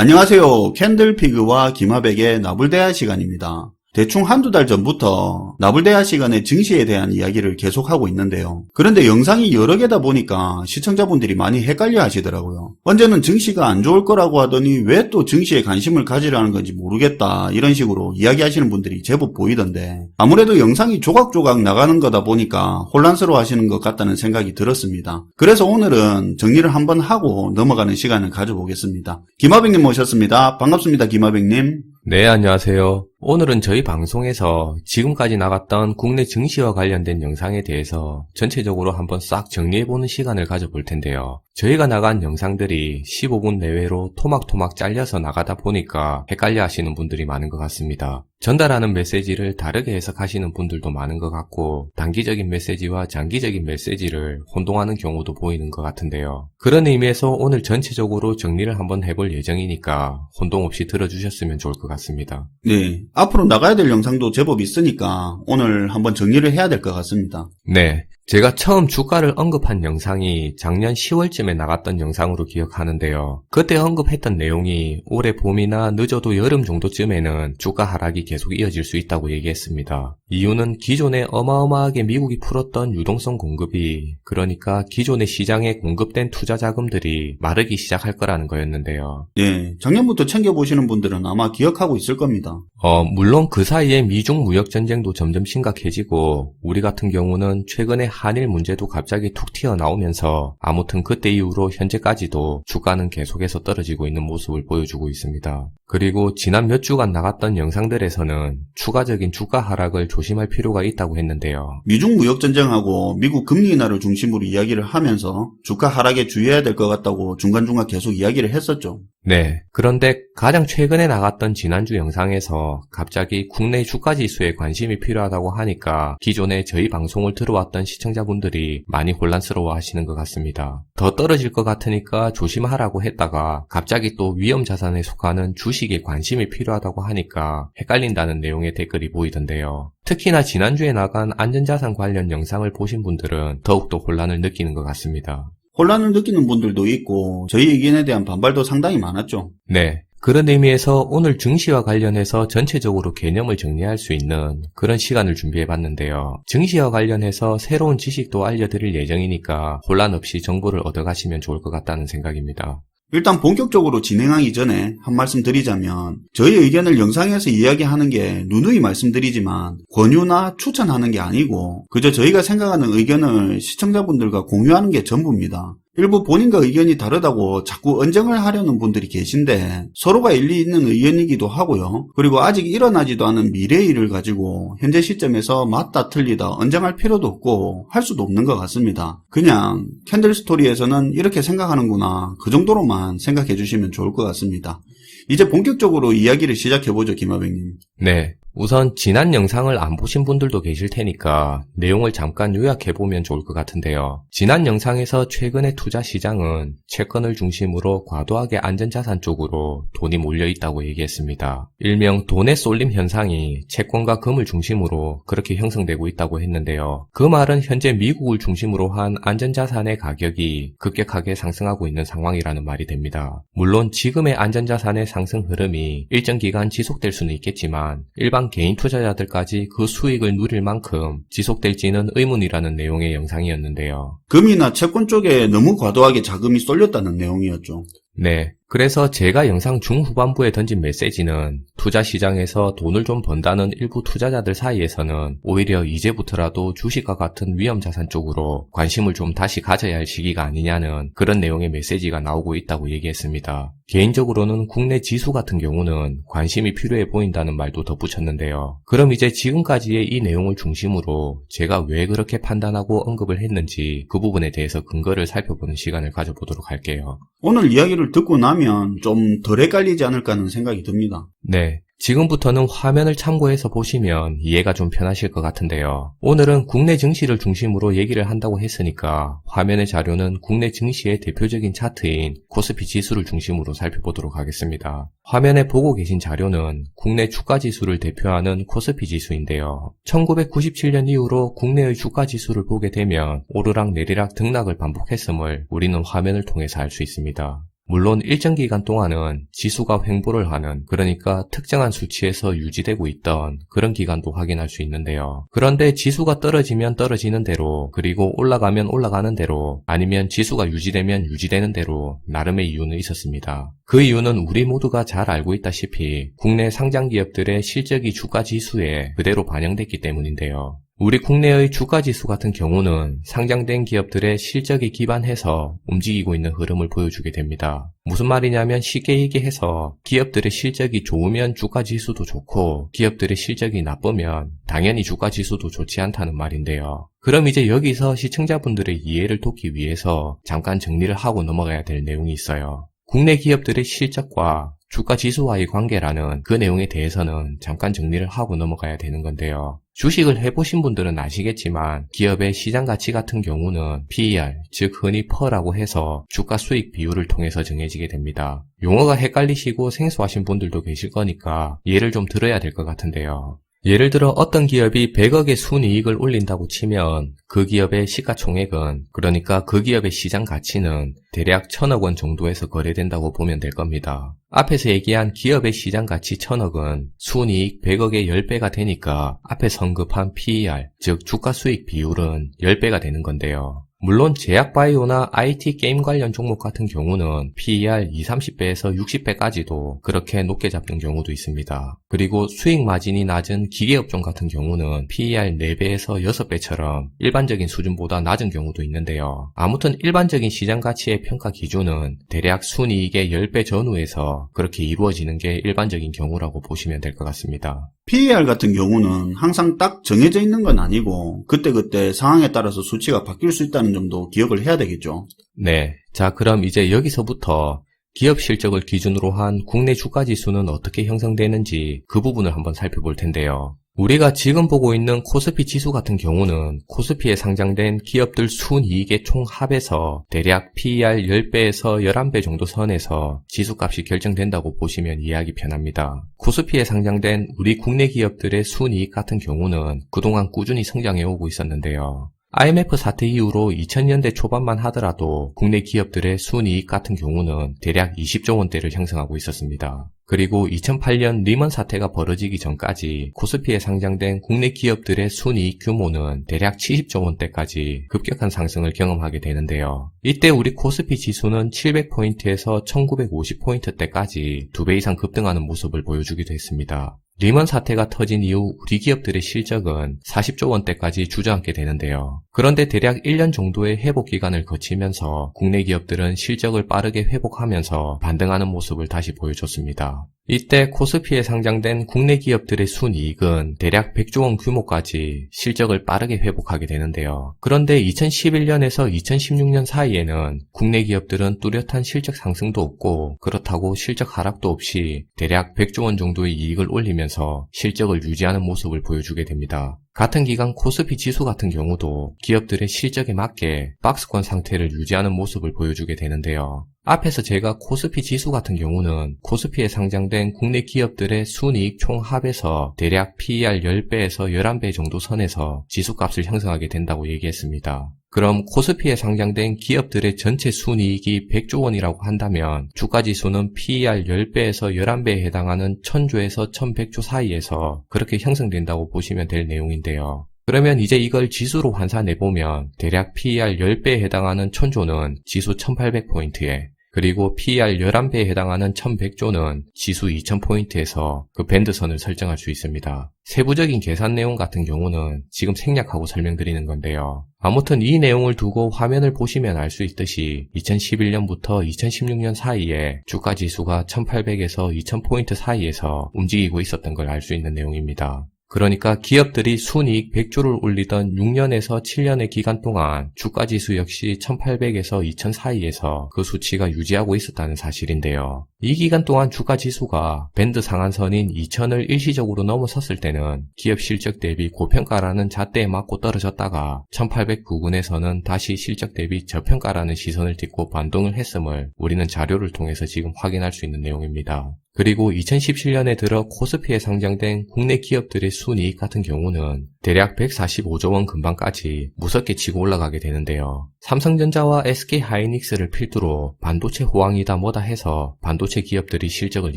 안녕하세요. 캔들피그와 김하백의 나불대화 시간입니다. 대충 한두 달 전부터 나불대화 시간의 증시에 대한 이야기를 계속하고 있는데요. 그런데 영상이 여러 개다 보니까 시청자분들이 많이 헷갈려 하시더라고요. 언제는 증시가 안 좋을 거라고 하더니 왜 또 증시에 관심을 가지라는 건지 모르겠다 이런 식으로 이야기하시는 분들이 제법 보이던데 아무래도 영상이 조각조각 나가는 거다 보니까 혼란스러워 하시는 것 같다는 생각이 들었습니다. 그래서 오늘은 정리를 한번 하고 넘어가는 시간을 가져보겠습니다. 김하백님 모셨습니다. 반갑습니다. 김하백님. 네, 안녕하세요. 오늘은 저희 방송에서 지금까지 나갔던 국내 증시와 관련된 영상에 대해서 전체적으로 한번 싹 정리해보는 시간을 가져볼 텐데요. 저희가 나간 영상들이 15분 내외로 토막토막 잘려서 나가다 보니까 헷갈려 하시는 분들이 많은 것 같습니다. 전달하는 메시지를 다르게 해석하시는 분들도 많은 것 같고 단기적인 메시지와 장기적인 메시지를 혼동하는 경우도 보이는 것 같은데요. 그런 의미에서 오늘 전체적으로 정리를 한번 해볼 예정이니까 혼동 없이 들어주셨으면 좋을 것 같습니다. 네. 앞으로 나가야 될 영상도 제법 있으니까 오늘 한번 정리를 해야 될 것 같습니다. 네. 제가 처음 주가를 언급한 영상이 작년 10월쯤에 나갔던 영상으로 기억하는데요. 그때 언급했던 내용이 올해 봄이나 늦어도 여름 정도쯤에는 주가 하락이 계속 이어질 수 있다고 얘기했습니다. 이유는 기존에 어마어마하게 미국이 풀었던 유동성 공급이 그러니까 기존의 시장에 공급된 투자 자금들이 마르기 시작할 거라는 거였는데요. 네. 작년부터 챙겨보시는 분들은 아마 기억하고 있을 겁니다. 어, 물론 그 사이에 미중 무역 전쟁도 점점 심각해지고 우리 같은 경우는 최근에 한일 문제도 갑자기 툭 튀어나오면서 아무튼 그때 이후로 현재까지도 주가는 계속해서 떨어지고 있는 모습을 보여주고 있습니다. 그리고 지난 몇 주간 나갔던 영상들에서는 추가적인 주가 하락을 조심할 필요가 있다고 했는데요. 미중 무역 전쟁하고 미국 금리 인하를 중심으로 이야기를 하면서 주가 하락에 주의해야 될 것 같다고 중간중간 계속 이야기를 했었죠. 네. 그런데 가장 최근에 나갔던 지난주 영상에서 갑자기 국내 주가 지수에 관심이 필요하다고 하니까 기존에 저희 방송을 들어왔던 시청자분들이 많이 혼란스러워 하시는 것 같습니다. 더 떨어질 것 같으니까 조심하라고 했다가 갑자기 또 위험 자산에 속하는 주식에 관심이 필요하다고 하니까 헷갈린다는 내용의 댓글이 보이던데요. 특히나 지난주에 나간 안전자산 관련 영상을 보신 분들은 더욱더 혼란을 느끼는 것 같습니다. 혼란을 느끼는 분들도 있고 저희 의견에 대한 반발도 상당히 많았죠. 네. 그런 의미에서 오늘 증시와 관련해서 전체적으로 개념을 정리할 수 있는 그런 시간을 준비해 봤는데요. 증시와 관련해서 새로운 지식도 알려드릴 예정이니까 혼란 없이 정보를 얻어가시면 좋을 것 같다는 생각입니다. 일단 본격적으로 진행하기 전에 한 말씀 드리자면 저희 의견을 영상에서 이야기하는 게 누누이 말씀드리지만 권유나 추천하는 게 아니고 그저 저희가 생각하는 의견을 시청자분들과 공유하는 게 전부입니다. 일부 본인과 의견이 다르다고 자꾸 언쟁을 하려는 분들이 계신데 서로가 일리 있는 의견이기도 하고요. 그리고 아직 일어나지도 않은 미래의 일을 가지고 현재 시점에서 맞다 틀리다 언쟁할 필요도 없고 할 수도 없는 것 같습니다. 그냥 캔들 스토리에서는 이렇게 생각하는구나 그 정도로만 생각해 주시면 좋을 것 같습니다. 이제 본격적으로 이야기를 시작해보죠 김하백님. 네. 우선 지난 영상을 안 보신 분들도 계실 테니까 내용을 잠깐 요약해보면 좋을 것 같은데요. 지난 영상에서 최근의 투자 시장은 채권을 중심으로 과도하게 안전자산 쪽으로 돈이 몰려있다고 얘기했습니다. 일명 돈의 쏠림 현상이 채권과 금을 중심으로 그렇게 형성되고 있다고 했는데요. 그 말은 현재 미국을 중심으로 한 안전자산의 가격이 급격하게 상승하고 있는 상황이라는 말이 됩니다. 물론 지금의 안전자산의 상승 흐름이 일정 기간 지속될 수는 있겠지만 일반 개인 투자자들까지 그 수익을 누릴 만큼 지속될지는 의문이라는 내용의 영상이었는데요. 금이나 채권 쪽에 너무 과도하게 자금이 쏠렸다는 내용이었죠. 네. 그래서 제가 영상 중후반부에 던진 메시지는 투자 시장에서 돈을 좀 번다는 일부 투자자들 사이에서는 오히려 이제부터라도 주식과 같은 위험 자산 쪽으로 관심을 좀 다시 가져야 할 시기가 아니냐는 그런 내용의 메시지가 나오고 있다고 얘기했습니다. 개인적으로는 국내 지수 같은 경우는 관심이 필요해 보인다는 말도 덧붙였는데요. 그럼 이제 지금까지의 이 내용을 중심으로 제가 왜 그렇게 판단하고 언급을 했는지 그 부분에 대해서 근거를 살펴보는 시간을 가져보도록 할게요. 오늘 이야기를 듣고 나면 좀 덜 헷갈리지 않을까 하는 생각이 듭니다. 네. 지금부터는 화면을 참고해서 보시면 이해가 좀 편하실 것 같은데요. 오늘은 국내 증시를 중심으로 얘기를 한다고 했으니까 화면의 자료는 국내 증시의 대표적인 차트인 코스피 지수를 중심으로 살펴보도록 하겠습니다. 화면에 보고 계신 자료는 국내 주가 지수를 대표하는 코스피 지수인데요. 1997년 이후로 국내의 주가 지수를 보게 되면 오르락 내리락 등락을 반복했음을 우리는 화면을 통해서 알 수 있습니다. 물론 일정 기간 동안은 지수가 횡보를 하는 그러니까 특정한 수치에서 유지되고 있던 그런 기간도 확인할 수 있는데요. 그런데 지수가 떨어지면 떨어지는 대로 그리고 올라가면 올라가는 대로 아니면 지수가 유지되면 유지되는 대로 나름의 이유는 있었습니다. 그 이유는 우리 모두가 잘 알고 있다시피 국내 상장 기업들의 실적이 주가 지수에 그대로 반영됐기 때문인데요. 우리 국내의 주가 지수 같은 경우는 상장된 기업들의 실적에 기반해서 움직이고 있는 흐름을 보여주게 됩니다. 무슨 말이냐면 쉽게 얘기해서 기업들의 실적이 좋으면 주가 지수도 좋고 기업들의 실적이 나쁘면 당연히 주가 지수도 좋지 않다는 말인데요. 그럼 이제 여기서 시청자분들의 이해를 돕기 위해서 잠깐 정리를 하고 넘어가야 될 내용이 있어요. 국내 기업들의 실적과 주가 지수와의 관계라는 그 내용에 대해서는 잠깐 정리를 하고 넘어가야 되는 건데요. 주식을 해보신 분들은 아시겠지만 기업의 시장 가치 같은 경우는 PER, 즉 흔히 PER라고 해서 주가 수익 비율을 통해서 정해지게 됩니다. 용어가 헷갈리시고 생소하신 분들도 계실 거니까 예를 좀 들어야 될 것 같은데요. 예를 들어 어떤 기업이 100억의 순이익을 올린다고 치면 그 기업의 시가총액은 그러니까 그 기업의 시장 가치는 대략 1000억 원 정도에서 거래된다고 보면 될 겁니다. 앞에서 얘기한 기업의 시장 가치 1000억은 순이익 100억의 10배가 되니까 앞에 언급한 PER, 즉 주가 수익 비율은 10배가 되는 건데요. 물론 제약바이오나 IT 게임 관련 종목 같은 경우는 PER 2, 30배에서 60배까지도 그렇게 높게 잡는 경우도 있습니다. 그리고 수익 마진이 낮은 기계업종 같은 경우는 PER 4배에서 6배처럼 일반적인 수준보다 낮은 경우도 있는데요. 아무튼 일반적인 시장 가치의 평가 기준은 대략 순이익의 10배 전후에서 그렇게 이루어지는 게 일반적인 경우라고 보시면 될 것 같습니다. PER 같은 경우는 항상 딱 정해져 있는 건 아니고 그때그때 상황에 따라서 수치가 바뀔 수 있다는 점도 기억을 해야 되겠죠. 네. 자, 그럼 이제 여기서부터 기업 실적을 기준으로 한 국내 주가 지수는 어떻게 형성되는지 그 부분을 한번 살펴볼 텐데요. 우리가 지금 보고 있는 코스피 지수 같은 경우는 코스피에 상장된 기업들 순이익의 총 합에서 대략 PER 10배에서 11배 정도 선에서 지수값이 결정된다고 보시면 이해하기 편합니다. 코스피에 상장된 우리 국내 기업들의 순이익 같은 경우는 그동안 꾸준히 성장해 오고 있었는데요. IMF 사태 이후로 2000년대 초반만 하더라도 국내 기업들의 순이익 같은 경우는 대략 20조 원대를 형성하고 있었습니다. 그리고 2008년 리먼 사태가 벌어지기 전까지 코스피에 상장된 국내 기업들의 순이익 규모는 대략 70조 원대까지 급격한 상승을 경험하게 되는데요. 이때 우리 코스피 지수는 700포인트에서 1950포인트대까지 두배 이상 급등하는 모습을 보여주기도 했습니다. 리먼 사태가 터진 이후 우리 기업들의 실적은 40조 원대까지 주저앉게 되는데요. 그런데 대략 1년 정도의 회복 기간을 거치면서 국내 기업들은 실적을 빠르게 회복하면서 반등하는 모습을 다시 보여줬습니다. 이때 코스피에 상장된 국내 기업들의 순이익은 대략 100조 원 규모까지 실적을 빠르게 회복하게 되는데요. 그런데 2011년에서 2016년 사이에는 국내 기업들은 뚜렷한 실적 상승도 없고 그렇다고 실적 하락도 없이 대략 100조 원 정도의 이익을 올리면서 실적을 유지하는 모습을 보여주게 됩니다. 같은 기간 코스피 지수 같은 경우도 기업들의 실적에 맞게 박스권 상태를 유지하는 모습을 보여주게 되는데요. 앞에서 제가 코스피 지수 같은 경우는 코스피에 상장된 국내 기업들의 순이익 총 합에서 대략 PER 10배에서 11배 정도 선에서 지수값을 형성하게 된다고 얘기했습니다. 그럼 코스피에 상장된 기업들의 전체 순이익이 100조 원이라고 한다면 주가지수는 PER 10배에서 11배에 해당하는 1000조에서 1100조 사이에서 그렇게 형성된다고 보시면 될 내용인데요. 그러면 이제 이걸 지수로 환산해보면 대략 PER 10배에 해당하는 1000조는 지수 1800포인트에 그리고 PER 11배에 해당하는 1100조는 지수 2000포인트에서 그 밴드선을 설정할 수 있습니다. 세부적인 계산 내용 같은 경우는 지금 생략하고 설명드리는 건데요. 아무튼 이 내용을 두고 화면을 보시면 알 수 있듯이 2011년부터 2016년 사이에 주가 지수가 1800에서 2000포인트 사이에서 움직이고 있었던 걸 알 수 있는 내용입니다. 그러니까 기업들이 순이익 100조를 올리던 6년에서 7년의 기간 동안 주가 지수 역시 1800에서 2000 사이에서 그 수치가 유지하고 있었다는 사실인데요. 이 기간 동안 주가 지수가 밴드 상한선인 2000을 일시적으로 넘어섰을 때는 기업 실적 대비 고평가라는 잣대에 맞고 떨어졌다가 1800 부근에서는 다시 실적 대비 저평가라는 시선을 딛고 반동을 했음을 우리는 자료를 통해서 지금 확인할 수 있는 내용입니다. 그리고 2017년에 들어 코스피에 상장된 국내 기업들의 순이익 같은 경우는 대략 145조 원 근방까지 무섭게 치고 올라가게 되는데요. 삼성전자와 SK 하이닉스를 필두로 반도체 호황이다 뭐다 해서 반도체 기업들이 실적을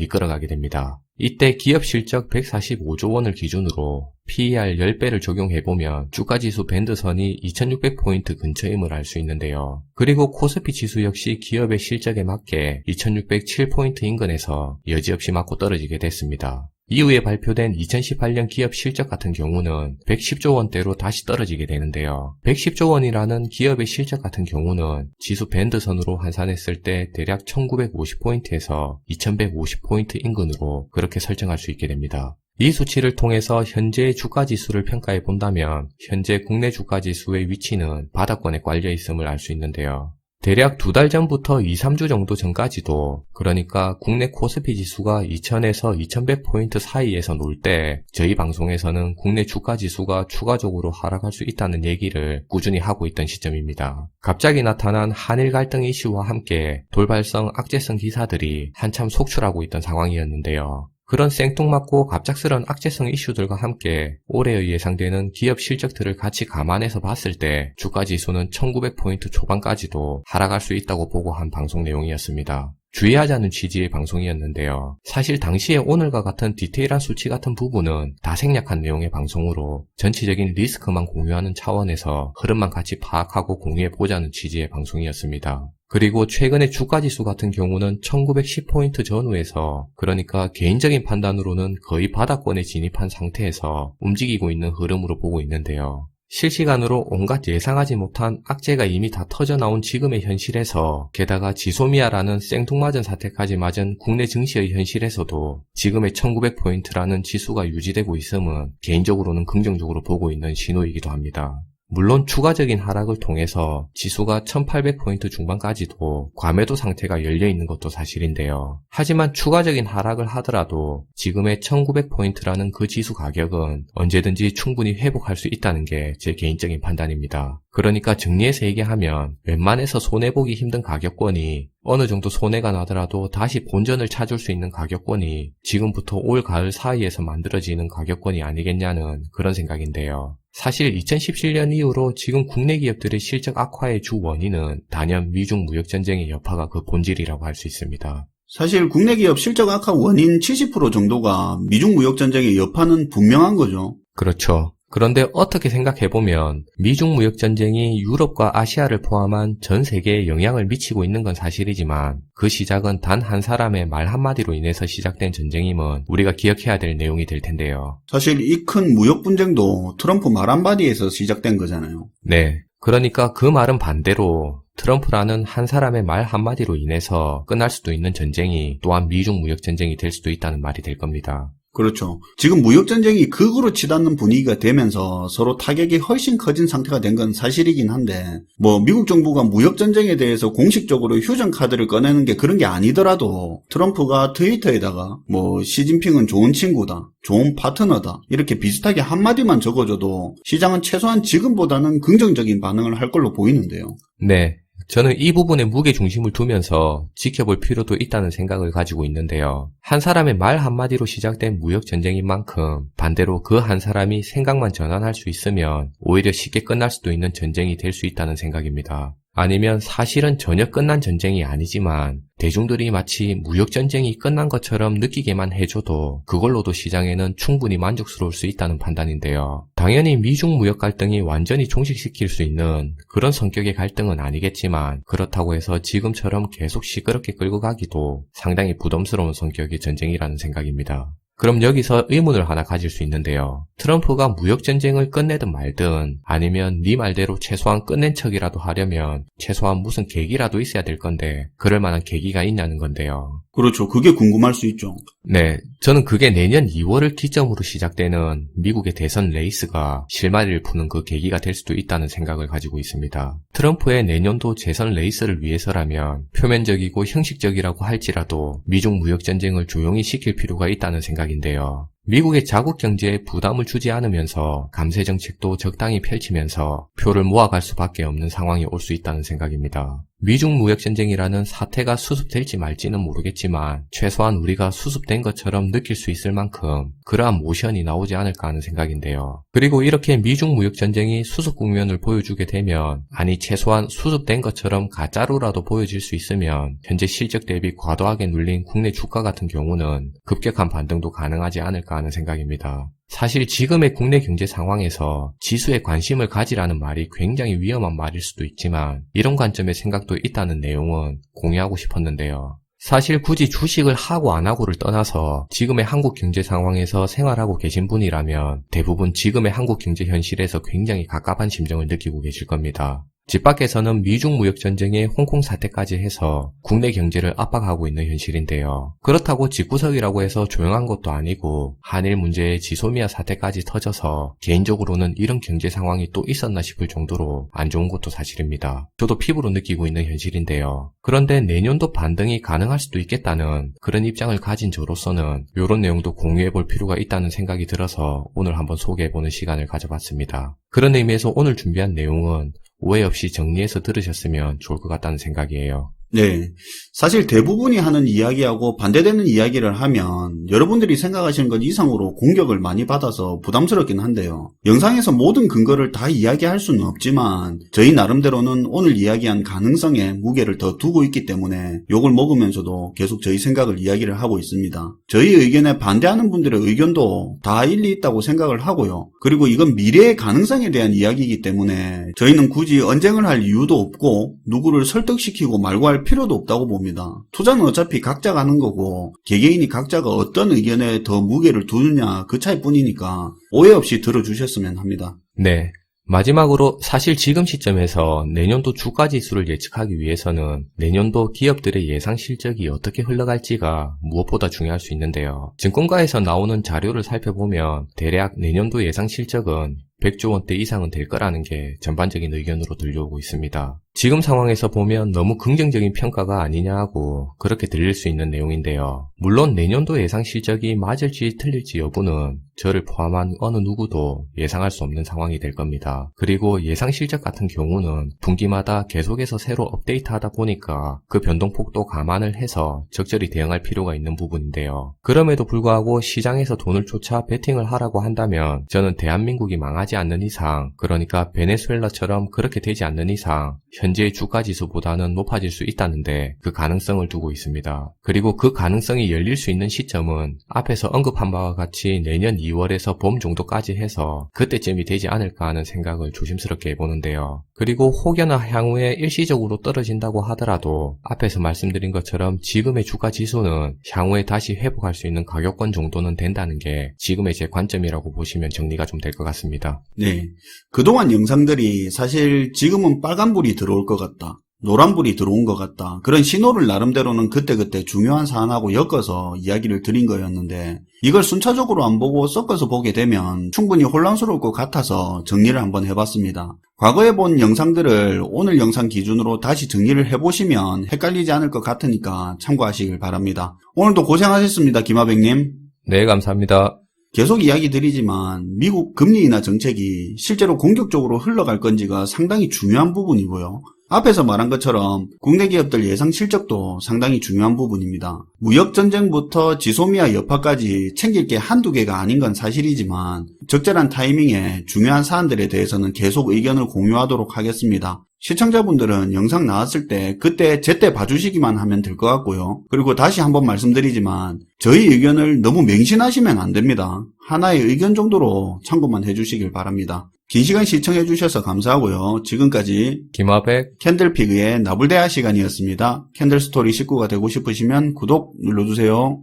이끌어가게 됩니다. 이때 기업 실적 145조 원을 기준으로 PER 10배를 적용해보면 주가지수 밴드선이 2600포인트 근처임을 알 수 있는데요. 그리고 코스피 지수 역시 기업의 실적에 맞게 2607포인트 인근에서 여지없이 맞고 떨어지게 됐습니다. 이후에 발표된 2018년 기업 실적 같은 경우는 110조 원대로 다시 떨어지게 되는데요. 110조 원이라는 기업의 실적 같은 경우는 지수 밴드선으로 환산했을 때 대략 1950포인트에서 2150포인트 인근으로 그렇게 설정할 수 있게 됩니다. 이 수치를 통해서 현재의 주가 지수를 평가해 본다면 현재 국내 주가 지수의 위치는 바닥권에 깔려 있음을 알 수 있는데요. 대략 두 달 전부터 2, 3주 정도 전까지도 그러니까 국내 코스피 지수가 2000에서 2100포인트 사이에서 놀 때 저희 방송에서는 국내 주가 지수가 추가적으로 하락할 수 있다는 얘기를 꾸준히 하고 있던 시점입니다. 갑자기 나타난 한일 갈등 이슈와 함께 돌발성 악재성 기사들이 한참 속출하고 있던 상황이었는데요. 그런 생뚱맞고 갑작스런 악재성 이슈들과 함께 올해의 예상되는 기업 실적들을 같이 감안해서 봤을 때 주가 지수는 1900포인트 초반까지도 하락할 수 있다고 보고 한 방송 내용이었습니다. 주의하자는 취지의 방송이었는데요. 사실 당시에 오늘과 같은 디테일한 수치 같은 부분은 다 생략한 내용의 방송으로 전체적인 리스크만 공유하는 차원에서 흐름만 같이 파악하고 공유해보자는 취지의 방송이었습니다. 그리고 최근의 주가지수 같은 경우는 1910포인트 전후에서 그러니까 개인적인 판단으로는 거의 바닥권에 진입한 상태에서 움직이고 있는 흐름으로 보고 있는데요. 실시간으로 온갖 예상하지 못한 악재가 이미 다 터져 나온 지금의 현실에서 게다가 지소미아라는 생뚱맞은 사태까지 맞은 국내 증시의 현실에서도 지금의 1900포인트라는 지수가 유지되고 있음은 개인적으로는 긍정적으로 보고 있는 신호이기도 합니다. 물론 추가적인 하락을 통해서 지수가 1800포인트 중반까지도 과매도 상태가 열려 있는 것도 사실인데요. 하지만 추가적인 하락을 하더라도 지금의 1900포인트라는 그 지수 가격은 언제든지 충분히 회복할 수 있다는 게 제 개인적인 판단입니다. 그러니까 정리해서 얘기하면 웬만해서 손해보기 힘든 가격권이 어느 정도 손해가 나더라도 다시 본전을 찾을 수 있는 가격권이 지금부터 올 가을 사이에서 만들어지는 가격권이 아니겠냐는 그런 생각인데요. 사실 2017년 이후로 지금 국내 기업들의 실적 악화의 주 원인은 단연 미중 무역 전쟁의 여파가 그 본질이라고 할 수 있습니다. 사실 국내 기업 실적 악화 원인 70% 정도가 미중 무역 전쟁의 여파는 분명한 거죠. 그렇죠. 그런데 어떻게 생각해보면 미중 무역 전쟁이 유럽과 아시아를 포함한 전 세계에 영향을 미치고 있는 건 사실이지만 그 시작은 단 한 사람의 말 한마디로 인해서 시작된 전쟁임은 우리가 기억해야 될 내용이 될 텐데요. 사실 이 큰 무역 분쟁도 트럼프 말 한마디에서 시작된 거잖아요. 네. 그러니까 그 말은 반대로 트럼프라는 한 사람의 말 한마디로 인해서 끝날 수도 있는 전쟁이 또한 미중 무역 전쟁이 될 수도 있다는 말이 될 겁니다. 그렇죠. 지금 무역 전쟁이 극으로 치닫는 분위기가 되면서 서로 타격이 훨씬 커진 상태가 된 건 사실이긴 한데 뭐 미국 정부가 무역 전쟁에 대해서 공식적으로 휴전 카드를 꺼내는 게 그런 게 아니더라도 트럼프가 트위터에다가 뭐 시진핑은 좋은 친구다. 좋은 파트너다. 이렇게 비슷하게 한마디만 적어줘도 시장은 최소한 지금보다는 긍정적인 반응을 할 걸로 보이는데요. 네. 저는 이 부분에 무게 중심을 두면서 지켜볼 필요도 있다는 생각을 가지고 있는데요. 한 사람의 말 한마디로 시작된 무역 전쟁인 만큼 반대로 그 한 사람이 생각만 전환할 수 있으면 오히려 쉽게 끝날 수도 있는 전쟁이 될 수 있다는 생각입니다. 아니면 사실은 전혀 끝난 전쟁이 아니지만 대중들이 마치 무역 전쟁이 끝난 것처럼 느끼게만 해줘도 그걸로도 시장에는 충분히 만족스러울 수 있다는 판단인데요. 당연히 미중 무역 갈등이 완전히 종식시킬 수 있는 그런 성격의 갈등은 아니겠지만 그렇다고 해서 지금처럼 계속 시끄럽게 끌고 가기도 상당히 부담스러운 성격의 전쟁이라는 생각입니다. 그럼 여기서 의문을 하나 가질 수 있는데요. 트럼프가 무역전쟁을 끝내든 말든 아니면 네 말대로 최소한 끝낸 척이라도 하려면 최소한 무슨 계기라도 있어야 될 건데 그럴 만한 계기가 있냐는 건데요. 그렇죠. 그게 궁금할 수 있죠. 네, 저는 그게 내년 2월을 기점으로 시작되는 미국의 대선 레이스가 실마리를 푸는 그 계기가 될 수도 있다는 생각을 가지고 있습니다. 트럼프의 내년도 재선 레이스를 위해서라면 표면적이고 형식적이라고 할지라도 미중 무역 전쟁을 조용히 시킬 필요가 있다는 생각 인데요. 미국의 자국 경제에 부담을 주지 않으면서 감세 정책도 적당히 펼치면서 표를 모아갈 수밖에 없는 상황이 올 수 있다는 생각입니다. 미중 무역 전쟁이라는 사태가 수습될지 말지는 모르겠지만 최소한 우리가 수습된 것처럼 느낄 수 있을 만큼 그러한 모션이 나오지 않을까 하는 생각인데요. 그리고 이렇게 미중 무역 전쟁이 수습 국면을 보여주게 되면 아니 최소한 수습된 것처럼 가짜로라도 보여질 수 있으면 현재 실적 대비 과도하게 눌린 국내 주가 같은 경우는 급격한 반등도 가능하지 않을까 하는 생각입니다. 사실 지금의 국내 경제 상황에서 지수에 관심을 가지라는 말이 굉장히 위험한 말일 수도 있지만 이런 관점의 생각도 있다는 내용은 공유하고 싶었는데요. 사실 굳이 주식을 하고 안 하고를 떠나서 지금의 한국 경제 상황에서 생활하고 계신 분이라면 대부분 지금의 한국 경제 현실에서 굉장히 갑갑한 심정을 느끼고 계실 겁니다. 집 밖에서는 미중 무역 전쟁에 홍콩 사태까지 해서 국내 경제를 압박하고 있는 현실인데요. 그렇다고 집구석이라고 해서 조용한 것도 아니고 한일 문제에 지소미아 사태까지 터져서 개인적으로는 이런 경제 상황이 또 있었나 싶을 정도로 안 좋은 것도 사실입니다. 저도 피부로 느끼고 있는 현실인데요. 그런데 내년도 반등이 가능할 수도 있겠다는 그런 입장을 가진 저로서는 이런 내용도 공유해 볼 필요가 있다는 생각이 들어서 오늘 한번 소개해 보는 시간을 가져봤습니다. 그런 의미에서 오늘 준비한 내용은 오해 없이 정리해서 들으셨으면 좋을 것 같다는 생각이에요. 네. 사실 대부분이 하는 이야기하고 반대되는 이야기를 하면 여러분들이 생각하시는 것 이상으로 공격을 많이 받아서 부담스럽긴 한데요. 영상에서 모든 근거를 다 이야기할 수는 없지만 저희 나름대로는 오늘 이야기한 가능성에 무게를 더 두고 있기 때문에 욕을 먹으면서도 계속 저희 생각을 이야기를 하고 있습니다. 저희 의견에 반대하는 분들의 의견도 다 일리 있다고 생각을 하고요. 그리고 이건 미래의 가능성에 대한 이야기이기 때문에 저희는 굳이 언쟁을 할 이유도 없고 누구를 설득시키고 말고 할 필요도 없다고 봅니다. 투자는 어차피 각자가 하는 거고 개개인이 각자가 어떤 의견에 더 무게를 두느냐 그 차이뿐이니까 오해 없이 들어주셨으면 합니다. 네. 마지막으로 사실 지금 시점에서 내년도 주가 지수를 예측하기 위해서는 내년도 기업들의 예상 실적이 어떻게 흘러갈지가 무엇보다 중요할 수 있는데요. 증권가에서 나오는 자료를 살펴보면 대략 내년도 예상 실적은 100조 원대 이상은 될 거라는 게 전반적인 의견으로 들려오고 있습니다. 지금 상황에서 보면 너무 긍정적인 평가가 아니냐 하고 그렇게 들릴 수 있는 내용인데요. 물론 내년도 예상 실적이 맞을지 틀릴지 여부는 저를 포함한 어느 누구도 예상할 수 없는 상황이 될 겁니다. 그리고 예상 실적 같은 경우는 분기마다 계속해서 새로 업데이트하다 보니까 그 변동폭도 감안을 해서 적절히 대응할 필요가 있는 부분인데요. 그럼에도 불구하고 시장에서 돈을 쫓아 베팅을 하라고 한다면 저는 대한민국이 망하지 않는 이상 그러니까 베네수엘라처럼 그렇게 되지 않는 이상 현재의 주가 지수보다는 높아질 수 있다는데 그 가능성을 두고 있습니다. 그리고 그 가능성이 열릴 수 있는 시점은 앞에서 언급한 바와 같이 내년 2월에서 봄 정도까지 해서 그때쯤이 되지 않을까 하는 생각을 조심스럽게 해보는데요. 그리고 혹여나 향후에 일시적으로 떨어진다고 하더라도 앞에서 말씀드린 것처럼 지금의 주가 지수는 향후에 다시 회복할 수 있는 가격권 정도는 된다는 게 지금의 제 관점이라고 보시면 정리가 좀 될 것 같습니다. 네. 그동안 영상들이 사실 지금은 빨간불이 들어올 것 같다. 노란불이 들어온 것 같다. 그런 신호를 나름대로는 그때그때 중요한 사안하고 엮어서 이야기를 드린 거였는데 이걸 순차적으로 안 보고 섞어서 보게 되면 충분히 혼란스러울 것 같아서 정리를 한번 해봤습니다. 과거에 본 영상들을 오늘 영상 기준으로 다시 정리를 해보시면 헷갈리지 않을 것 같으니까 참고하시길 바랍니다. 오늘도 고생하셨습니다. 김하백님. 네, 감사합니다. 계속 이야기 드리지만 미국 금리 인하 정책이 실제로 공격적으로 흘러갈 건지가 상당히 중요한 부분이고요. 앞에서 말한 것처럼 국내 기업들 예상 실적도 상당히 중요한 부분입니다. 무역 전쟁부터 지소미아 여파까지 챙길 게 한두 개가 아닌 건 사실이지만 적절한 타이밍에 중요한 사안들에 대해서는 계속 의견을 공유하도록 하겠습니다. 시청자분들은 영상 나왔을 때 그때 제때 봐주시기만 하면 될 것 같고요. 그리고 다시 한번 말씀드리지만 저희 의견을 너무 맹신하시면 안 됩니다. 하나의 의견 정도로 참고만 해주시길 바랍니다. 긴 시간 시청해주셔서 감사하고요. 지금까지 김하백 캔들피그의 나불대화 시간이었습니다. 캔들스토리 식구가 되고 싶으시면 구독 눌러주세요.